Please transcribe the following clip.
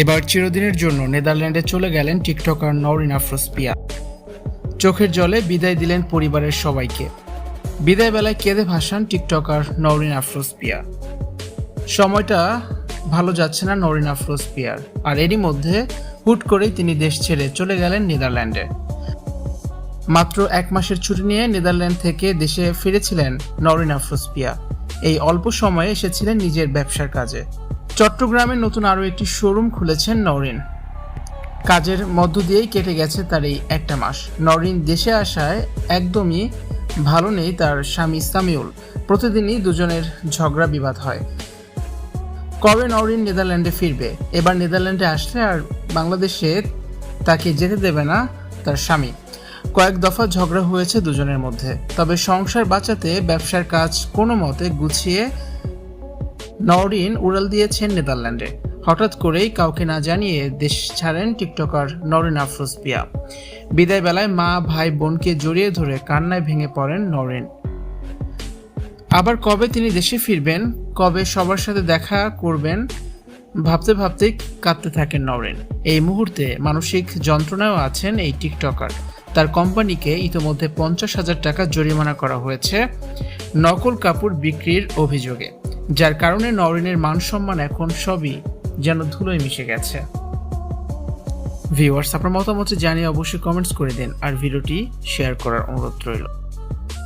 এবার চিরদিনের জন্য নেদারল্যান্ডে চলে গেলেন টিকটকার নরিন আফরোজ চোখের জলে বিদায় দিলেন পরিবারের সবাইকে। বিদায় বেলায় কেঁদে ভাসান টিকটকার নরিন আফরোজ পিয়া সময়টা ভালো যাচ্ছে না নরিন আফরোজ পিয়ার আর এরই মধ্যে হুট করেই তিনি দেশ ছেড়ে চলে গেলেন নেদারল্যান্ডে। মাত্র এক মাসের ছুটি নিয়ে নেদারল্যান্ড থেকে দেশে ফিরেছিলেন নরিন আফরোজ পিয়া এই অল্প সময়ে এসেছিলেন নিজের ব্যবসার কাজে। চট্টগ্রামে নতুন আরও একটি শোরুম খুলেছেন নরিন। কাজের মধ্য দিয়েই কেটে গেছে তার এই একটা মাস। নরিন দেশে আসায় একদমই ভালো নেই তার স্বামী সামিউল প্রতিদিনই দুজনের ঝগড়া বিবাদ হয়। কবে নরিন নেদারল্যান্ডে ফিরবে? এবার নেদারল্যান্ডে আসলে আর বাংলাদেশে তাকে যেতে দেবে না তার স্বামী। কয়েক দফা ঝগড়া হয়েছে দুজনের মধ্যে। তবে সংসার বাঁচাতে ব্যবসার কাজ কোনো মতে গুছিয়ে নরিন উড়াল দিয়েছেন নেদারল্যান্ডে। হঠাৎ করেই কাউকে না জানিয়ে দেশ ছাড়েন টিকটকার নরেন আফরোজ পিয়া বিদায় বেলায় মা, ভাই, বোনকে জড়িয়ে ধরে কান্নায় ভেঙে পড়েন নরিন। আবার কবে তিনি দেশে ফিরবেন, কবে সবার সাথে দেখা করবেন, ভাবতে ভাবতেই কাঁদতে থাকেন নরেন। এই মুহূর্তে মানসিক যন্ত্রণায়ও আছেন এই টিকটকার। তার কোম্পানিকে ইতোমধ্যে পঞ্চাশ হাজার টাকা জরিমানা করা হয়েছে নকল কাপড় বিক্রির অভিযোগে, যার কারণে নরিনের মান সম্মান এখন সবই যেন ধুলোয় মিশে গেছে। ভিউয়ার্স, আপনার মতামত জানিয়ে অবশ্যই কমেন্টস করে দিন, আর ভিডিওটি শেয়ার করার অনুরোধ রইল।